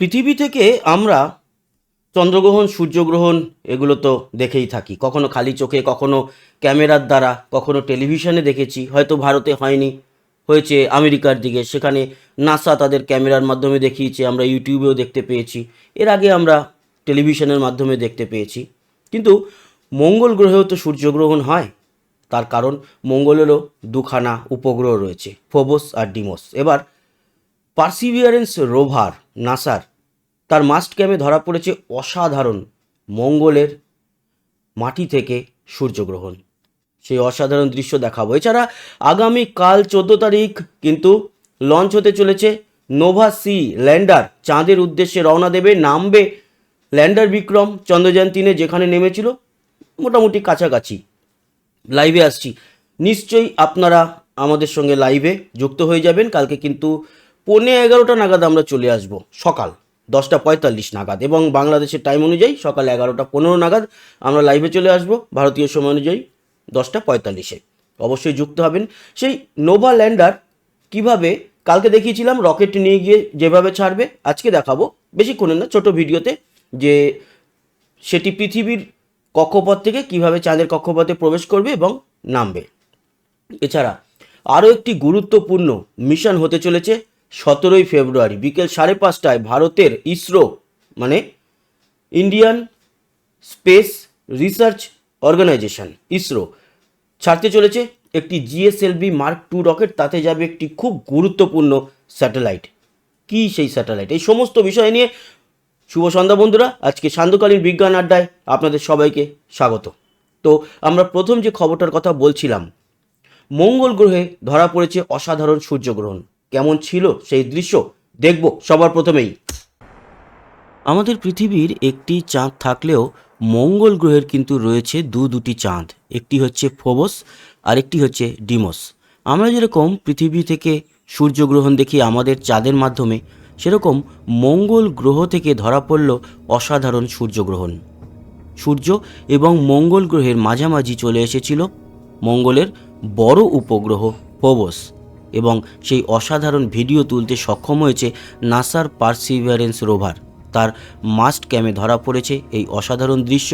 পৃথিবী থেকে আমরা চন্দ্রগ্রহণ, সূর্যগ্রহণ এগুলো তো দেখেই থাকি। কখনো খালি চোখে, কখনো ক্যামেরার দ্বারা, কখনো টেলিভিশনে দেখেছি, হয়তো ভারতে হয়নি, হয়েছে আমেরিকার দিকে। সেখানে নাসা তাদের ক্যামেরার মাধ্যমে দেখিয়েছে, আমরা ইউটিউবেও দেখতে পেয়েছি। এর আগে আমরা টেলিভিশনের মাধ্যমে দেখতে পেয়েছি। কিন্তু মঙ্গল গ্রহেও তো সূর্যগ্রহণ হয়। তার কারণ মঙ্গলেরও দুখানা উপগ্রহ রয়েছে, ফোবস আর ডিমোস। এবার পার্সিভিয়ারেন্স রোভার, নাসার তার মাস্ট ক্যামে ধরা পড়েছে অসাধারণ মঙ্গলের মাটি থেকে সূর্যগ্রহণ। সেই অসাধারণ দৃশ্য দেখাবো। এছাড়া আগামী কাল চোদ্দ তারিখ কিন্তু লঞ্চ হতে চলেছে নোভা সি ল্যান্ডার চাঁদের উদ্দেশ্যে রওনা দেবে, নামবে ল্যান্ডার বিক্রম চন্দ্রযান তিনে যেখানে নেমেছিল। মোটামুটি কাছাকাছি। লাইভে আসছি। নিশ্চয়ই আপনারা আমাদের সঙ্গে লাইভে যুক্ত হয়ে যাবেন। কালকে কিন্তু পৌনে এগারোটা নাগাদ আমরা চলে আসব সকাল। দশটা পঁয়তাল্লিশ নাগাদ এবং বাংলাদেশের টাইম অনুযায়ী সকাল এগারোটা পনেরো নাগাদ আমরা লাইভে চলে আসব, ভারতীয় সময় অনুযায়ী দশটা পঁয়তাল্লিশে। অবশ্যই যুক্ত হবেন। সেই নোভা ল্যান্ডার কীভাবে, কালকে দেখিয়েছিলাম রকেট নিয়ে গিয়ে যেভাবে ছাড়বে, আজকে দেখাবো। বেশিক্ষণের না, ছোট ভিডিওতে যে সেটি পৃথিবীর কক্ষপথ থেকে কীভাবে চাঁদের কক্ষপথে প্রবেশ করবে এবং নামবে। এছাড়া আরও একটি গুরুত্বপূর্ণ মিশন হতে চলেছে সতেরোই ফেব্রুয়ারি বিকেল সাড়ে পাঁচটায় ভারতের ইসরো মানে Indian Space Research Organisation, ISRO, ছাড়তে চলেছে একটি জিএসএলভি মার্ক টু রকেট। তাতে যাবে একটি খুব গুরুত্বপূর্ণ স্যাটেলাইট। কী সেই স্যাটেলাইট? এই সমস্ত বিষয় নিয়ে শুভ সন্ধ্যা বন্ধুরা। আজকে সান্ধ্যকালীন বিজ্ঞান আড্ডায় আপনাদের সবাইকে স্বাগত। তো আমরা প্রথম যে খবরটার কথা বলছিলাম, মঙ্গল গ্রহে ধরা পড়েছে অসাধারণ সূর্যগ্রহণ কেমন ছিল সেই দৃশ্য দেখব সবার প্রথমেই। আমাদের পৃথিবীর একটি চাঁদ থাকলেও মঙ্গল গ্রহের কিন্তু রয়েছে দু দুটি চাঁদ, একটি হচ্ছে ফোবস আর একটি হচ্ছে ডিমোস। আমরা যেরকম পৃথিবী থেকে সূর্যগ্রহণ দেখি আমাদের চাঁদের মাধ্যমে, সেরকম মঙ্গল গ্রহ থেকে ধরা পড়ল অসাধারণ সূর্যগ্রহণ। সূর্য এবং মঙ্গল গ্রহের মাঝামাঝি চলে এসেছিল মঙ্গলের বড় উপগ্রহ ফোবস। এবং সেই অসাধারণ ভিডিও তুলতে সক্ষম হয়েছে নাসার পার্সিভিয়ারেন্স রোভার। তার মাস্ট ক্যামে ধরা পড়েছে এই অসাধারণ দৃশ্য,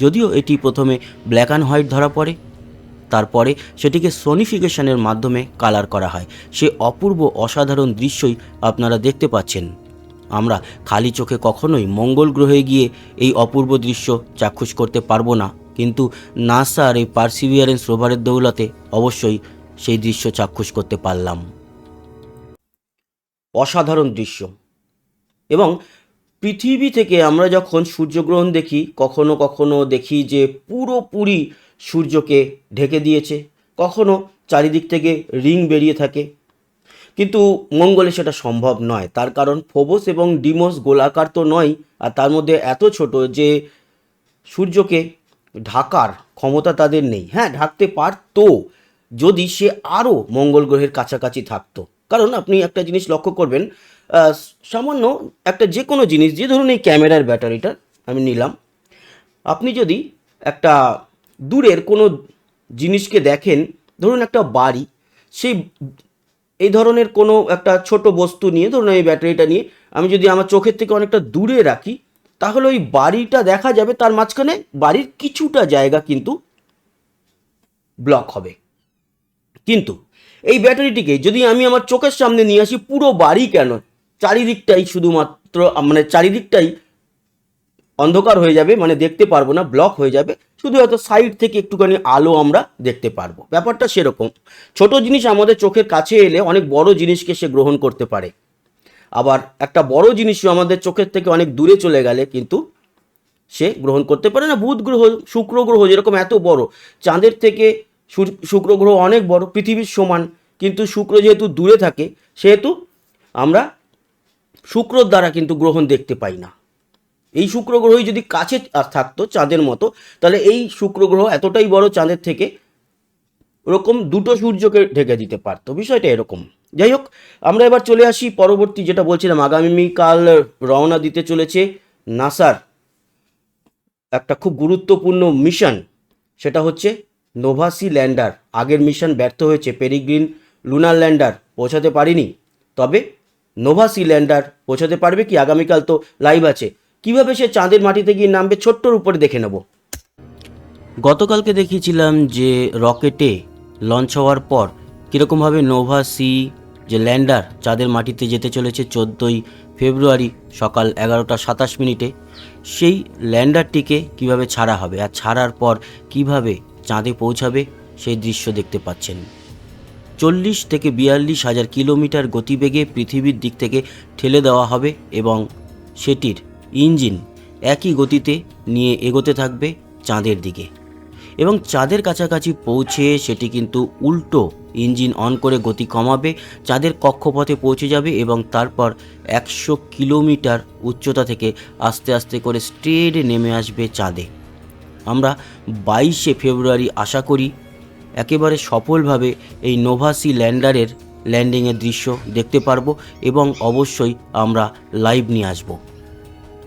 যদিও এটি প্রথমে ব্ল্যাক অ্যান্ড হোয়াইট ধরা পড়ে। তারপরে সেটিকে সোনিফিকেশনের মাধ্যমে কালার করা হয়। সে অপূর্ব অসাধারণ দৃশ্যই আপনারা দেখতে পাচ্ছেন। আমরা খালি চোখে কখনোই মঙ্গল গ্রহে গিয়ে এই অপূর্ব দৃশ্য চাক্ষুষ করতে পারব না। কিন্তু নাসার এই পার্সিভিয়ারেন্স রোভারের দৌলতে অবশ্যই সেই দৃশ্য চাক্ষুষ করতে পারলাম। অসাধারণ দৃশ্য। এবং পৃথিবী থেকে আমরা যখন সূর্যগ্রহণ দেখি, কখনো কখনো দেখি যে পুরোপুরি সূর্যকে ঢেকে দিয়েছে, কখনো চারিদিক থেকে রিং বেরিয়ে থাকে। কিন্তু মঙ্গলে সেটা সম্ভব নয়। তার কারণ ফোবস এবং ডিমোস গোলাকার তো নয়, আর তার মধ্যে এত ছোট যে সূর্যকে ঢাকার ক্ষমতা তাদের নেই। হ্যাঁ ঢাকতে পারতো যদি সে আরও মঙ্গল গ্রহের কাছাকাছি থাকতো। কারণ আপনি একটা জিনিস লক্ষ্য করবেন সামান্য একটা যে কোনো জিনিস, যে ধরুন এই ক্যামেরার ব্যাটারিটা আমি নিলাম, আপনি যদি একটা দূরের কোনো জিনিসকে দেখেন, ধরুন একটা বাড়ি, সেই এই ধরনের কোনো একটা ছোট বস্তু নিয়ে, ধরুন এই ব্যাটারিটা নিয়ে আমি যদি আমার চোখের থেকে অনেকটা দূরে রাখি, তাহলে ওই বাড়িটা দেখা যাবে, তার মাঝখানে বাড়ির কিছুটা জায়গা কিন্তু ব্লক হবে। কিন্তু এই ব্যাটারিটিকে যদি আমি আমার চোখের সামনে নিয়ে আসি, পুরো বাড়ি কেন? চারিদিকটাই শুধুমাত্র মানে চারিদিকটাই অন্ধকার হয়ে যাবে মানে দেখতে পারব না ব্লক হয়ে যাবে। শুধু হয়তো সাইড থেকে একটুখানি আলো আমরা দেখতে পারব। ব্যাপারটা সেরকম। ছোট জিনিস আমাদের চোখের কাছে এলে অনেক বড় জিনিসকে সে গ্রহণ করতে পারে। আবার একটা বড় জিনিসও আমাদের চোখের থেকে অনেক দূরে চলে গেলে কিন্তু সে গ্রহণ করতে পারে না। বুধ গ্রহ, শুক্র গ্রহ যেরকম এত বড়, চাঁদের থেকে শুক্র গ্রহ অনেক বড়, পৃথিবীর সমান, কিন্তু শুক্র যেহেতু দূরে থাকে, সেহেতু আমরা শুক্রর দ্বারা কিন্তু গ্রহণ দেখতে পাই না। এই শুক্র গ্রহই যদি কাছে থাকতো চাঁদের মতো, তাহলে এই শুক্র গ্রহ এতটাই বড় চাঁদের থেকে ওরকম দুটো সূর্যকে ঢেকে দিতে পারতো। বিষয়টা এরকম। যাই হোক, আমরা এবার চলে আসি পরবর্তী যেটা বলছিলাম আগামীকাল রওনা দিতে চলেছে নাসার একটা খুব গুরুত্বপূর্ণ মিশন, সেটা হচ্ছে নোভাসি ল্যান্ডার আগের মিশন ব্যর্থ হয়েছে, পেরিগ্রিন লুনার ল্যান্ডার পৌঁছাতে পারিনি। তবে নোভাসি ল্যান্ডার পৌঁছাতে পারবে কি? আগামীকাল তো লাইভ আছে। কীভাবে সে চাঁদের মাটিতে গিয়ে নামবে ছোট্টর উপরে দেখে নেব। গতকালকে দেখিয়েছিলাম যে রকেটে লঞ্চ হওয়ার পর কীরকমভাবে নোভা সি যে ল্যান্ডার চাঁদের মাটিতে যেতে চলেছে চোদ্দোই ফেব্রুয়ারি সকাল এগারোটা সাতাশ মিনিটে, সেই ল্যান্ডারটিকে কীভাবে ছাড়া হবে? আর ছাড়ার পর কীভাবে চাঁদে পৌঁছাবে, সেই দৃশ্য দেখতে পাচ্ছেন। চল্লিশ থেকে বিয়াল্লিশ হাজার কিলোমিটার গতিবেগে পৃথিবীর দিক থেকে ঠেলে দেওয়া হবে এবং সেটির ইঞ্জিন একই গতিতে নিয়ে এগোতে থাকবে চাঁদের দিকে। এবং চাঁদের কাছাকাছি পৌঁছে সেটি কিন্তু উল্টো ইঞ্জিন অন করে গতি কমাবে, চাঁদের কক্ষপথে পৌঁছে যাবে এবং তারপর একশো কিলোমিটার উচ্চতা থেকে আস্তে আস্তে করে স্ট্রেট নেমে আসবে চাঁদে। আমরা বাইশে ফেব্রুয়ারি আশা করি একেবারে সফলভাবে এই নোভাসি ল্যান্ডারের ল্যান্ডিংয়ের দৃশ্য দেখতে পারব এবং অবশ্যই আমরা লাইভ নিয়ে আসব।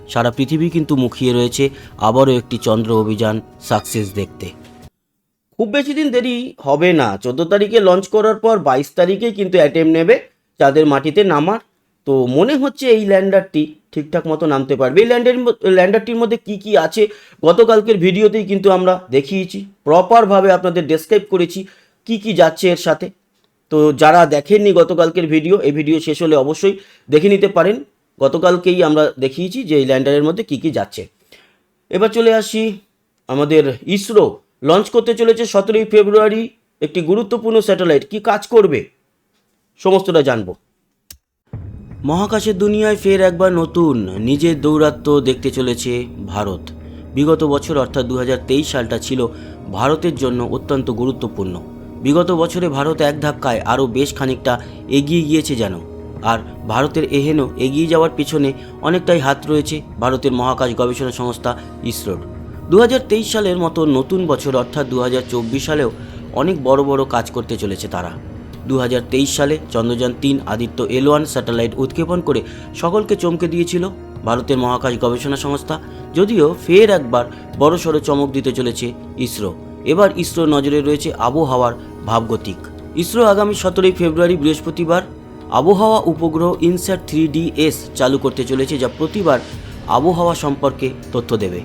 সারা পৃথিবী কিন্তু মুখিয়ে রয়েছে আবারও একটি চন্দ্র অভিযান সাকসেস দেখতে। খুব বেশি দিন দেরি হবে না। চোদ্দ তারিখে লঞ্চ করার পর বাইশ তারিখে কিন্তু অ্যাটেম্প নেবে চাঁদের মাটিতে নামার। তো মনে হচ্ছে এই ল্যান্ডারটি ঠিকঠাক মতো নামতে পারবে। এই ল্যান্ডার ল্যান্ডারটির মধ্যে কি কি আছে? গতকালকের ভিডিওতেই কিন্তু আমরা দেখিয়েছি। প্রপারভাবে আপনাদের ডেসক্রাইব করেছি কি কি যাচ্ছে এর সাথে। তো যারা দেখেননি গতকালকের ভিডিও, এই ভিডিও শেষ হলে অবশ্যই দেখে নিতে পারেন। গতকালকেই আমরা দেখিয়েছি যে এই ল্যান্ডারের মধ্যে কি কি যাচ্ছে। এবার চলে আসি আমাদের ইসরো। লঞ্চ করতে চলেছে সতেরোই ফেব্রুয়ারি একটি গুরুত্বপূর্ণ স্যাটেলাইট। কি কাজ করবে? সমস্তটা জানব। মহাকাশের দুনিয়ায় ফের একবার নতুন, নিজের দৌরাত্ম্য দেখতে চলেছে ভারত। বিগত বছর অর্থাৎ দু হাজার তেইশ সালটা ছিল ভারতের জন্য অত্যন্ত গুরুত্বপূর্ণ। বিগত বছরে ভারত এক ধাক্কায় আরও বেশ খানিকটা এগিয়ে গিয়েছে যেন। আর ভারতের এহেন এগিয়ে যাওয়ার পিছনে অনেকটাই হাত রয়েছে ভারতের মহাকাশ গবেষণা সংস্থা ইসরোর। দু হাজার তেইশ সালের মতো নতুন বছর অর্থাৎ দু হাজার চব্বিশ সালেও অনেক বড় বড় কাজ করতে চলেছে তারা। দু হাজার তেইশ সালে চন্দ্রযান তিন আদিত্য এল ওয়ান স্যাটেলাইট উৎক্ষেপণ করে সকলকে চমকে দিয়েছিল ভারতের মহাকাশ গবেষণা সংস্থা। যদিও ফের একবার বড়সড় চমক দিতে চলেছে ইসরো। এবার ইসরো নজরে রয়েছে আবহাওয়ার ভাবগতিক। ইসরো আগামী সতেরোই ফেব্রুয়ারি বৃহস্পতিবার আবহাওয়া উপগ্রহ ইনস্যাট থ্রি ডি এস চালু করতে চলেছে যা প্রতিবার আবহাওয়া সম্পর্কে তথ্য দেবে।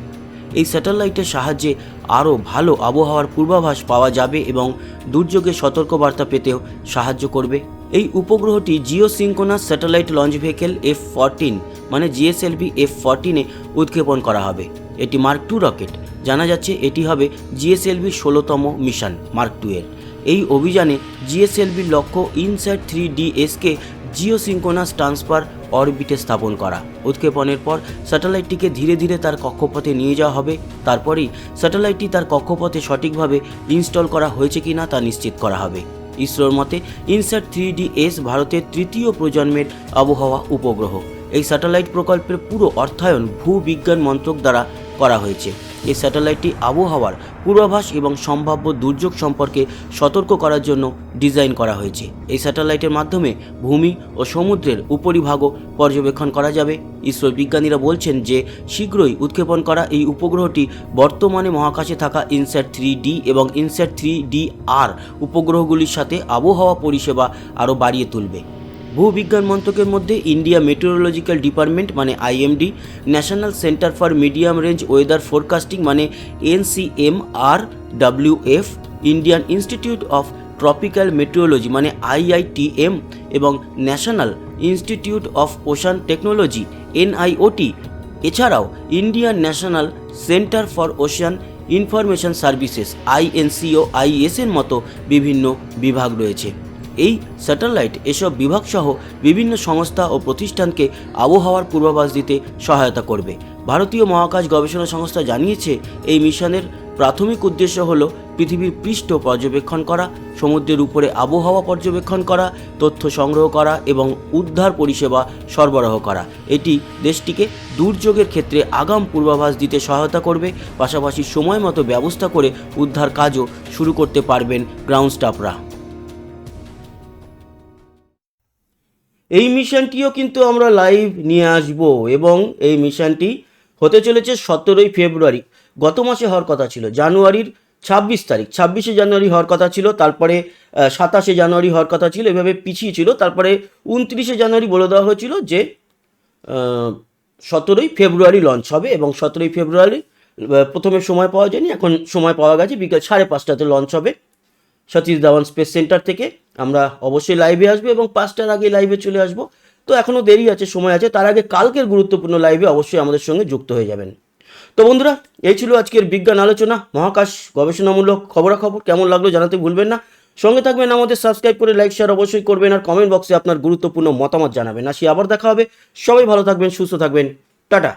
এই স্যাটেলাইটের সাহায্যে আরও ভালো আবহাওয়ার পূর্বাভাস পাওয়া যাবে এবং দুর্যোগের সতর্কবার্তা পেতেও সাহায্য করবে। এই উপগ্রহটি geosynchronous satellite launch vehicle F fourteen মানে জিএসএলভি এফ ফরটিনে উৎক্ষেপণ করা হবে। এটি মার্ক টু রকেট। জানা যাচ্ছে এটি হবে জিএসএলভির ষোলোতম মিশন, মার্ক টু এর। এই অভিযানে জিএসএলভির লক্ষ্য ইনসাইড থ্রি ডিএসকে জিও সিঙ্কোনাস ট্রান্সফার অরবিটে স্থাপন করা। উৎক্ষেপণের পর স্যাটেলাইটটিকে ধীরে ধীরে তার কক্ষপথে নিয়ে যাওয়া হবে। তারপরেই স্যাটেলাইটটি তার কক্ষপথে সঠিকভাবে ইনস্টল করা হয়েছে কিনা তা নিশ্চিত করা হবে। ইসরোর মতে ইনসার্ট থ্রি ডি এস ভারতের তৃতীয় প্রজন্মের আবহাওয়া উপগ্রহ। এই স্যাটেলাইট প্রকল্পের পুরো অর্থায়ন ভূবিজ্ঞান মন্ত্রক দ্বারা করা হয়েছে। এই স্যাটেলাইটটি আবহাওয়ার পূর্বাভাস এবং সম্ভাব্য দুর্যোগ সম্পর্কে সতর্ক করার জন্য ডিজাইন করা হয়েছে। এই স্যাটেলাইটের মাধ্যমে ভূমি ও সমুদ্রের উপরিভাগও পর্যবেক্ষণ করা যাবে। ইসরোর বিজ্ঞানীরা বলছেন যে, শীঘ্রই উৎক্ষেপণ করা এই উপগ্রহটি বর্তমানে মহাকাশে থাকা ইনস্যাট থ্রি ডি এবং ইনস্যাট থ্রি ডি আর উপগ্রহগুলির সাথে আবহাওয়া পরিষেবা আরও বাড়িয়ে তুলবে। ভূবিজ্ঞান মন্ত্রকের মধ্যে ইন্ডিয়া মেটেরোলজিক্যাল ডিপার্টমেন্ট মানে IMD, National Centre for Medium Range Weather Forecasting মানে NCM R WF Indian Institute of Tropical Meteorology মানে আইআইটিএম, এবং National Institute of Ocean Technology, NIOT. এছাড়াও Indian National Centre for Ocean Information Services, INCO IS এর মতো বিভিন্ন বিভাগ রয়েছে। এই স্যাটেলাইট এসব বিভাগসহ বিভিন্ন সংস্থা ও প্রতিষ্ঠানকে আবহাওয়ার পূর্বাভাস দিতে সহায়তা করবে। ভারতীয় মহাকাশ গবেষণা সংস্থা জানিয়েছে, এই মিশনের প্রাথমিক উদ্দেশ্য হল পৃথিবীর পৃষ্ঠ পর্যবেক্ষণ করা, সমুদ্রের উপরে আবহাওয়া পর্যবেক্ষণ করা, তথ্য সংগ্রহ করা এবং উদ্ধার পরিষেবা সরবরাহ করা। এটি দেশটিকে দুর্যোগের ক্ষেত্রে আগাম পূর্বাভাস দিতে সহায়তা করবে, পাশাপাশি সময় মতো ব্যবস্থা করে উদ্ধার কাজও শুরু করতে পারবেন গ্রাউন্ড স্টাফরা। এই মিশনটিও কিন্তু আমরা লাইভ নিয়ে আসব এবং এই মিশনটি হতে চলেছে সতেরোই ফেব্রুয়ারি। গত মাসে হওয়ার কথা ছিল, জানুয়ারির ছাব্বিশ তারিখ। ছাব্বিশে জানুয়ারি হওয়ার কথা ছিল, তারপরে সাতাশে জানুয়ারি হওয়ার কথা ছিল, এভাবে পিছিয়ে ছিল। তারপরে উনত্রিশে জানুয়ারি বলে দেওয়া হয়েছিল যে সতেরোই ফেব্রুয়ারি লঞ্চ হবে এবং সতেরোই ফেব্রুয়ারি প্রথমে সময় পাওয়া যায়নি, এখন সময় পাওয়া গেছে, বিকেল সাড়ে পাঁচটাতে লঞ্চ হবে। সতীশ ধাওয়ান স্পেস সেন্টার থেকে। আমরা অবশ্যই লাইভে আসব এবং পাঁচটার আগে লাইভে চলে আসব। তো এখনও দেরি আছে, সময় আছে, তার আগে কালকের গুরুত্বপূর্ণ লাইভে অবশ্যই আমাদের সঙ্গে যুক্ত হয়ে যাবেন। তো বন্ধুরা, এই ছিল আজকের বিজ্ঞান আলোচনা। মহাকাশ গবেষণামূলক খবরাখবর, কেমন লাগল জানাতে ভুলবেন না। সঙ্গে থাকবেন আমাদের সাবস্ক্রাইব করে লাইক শেয়ার অবশ্যই করবেন আর কমেন্ট বক্সে আপনার গুরুত্বপূর্ণ মতামত জানাবেন। আসি আবার দেখা হবে। সবাই ভালো থাকবেন, সুস্থ থাকবেন। টাটা।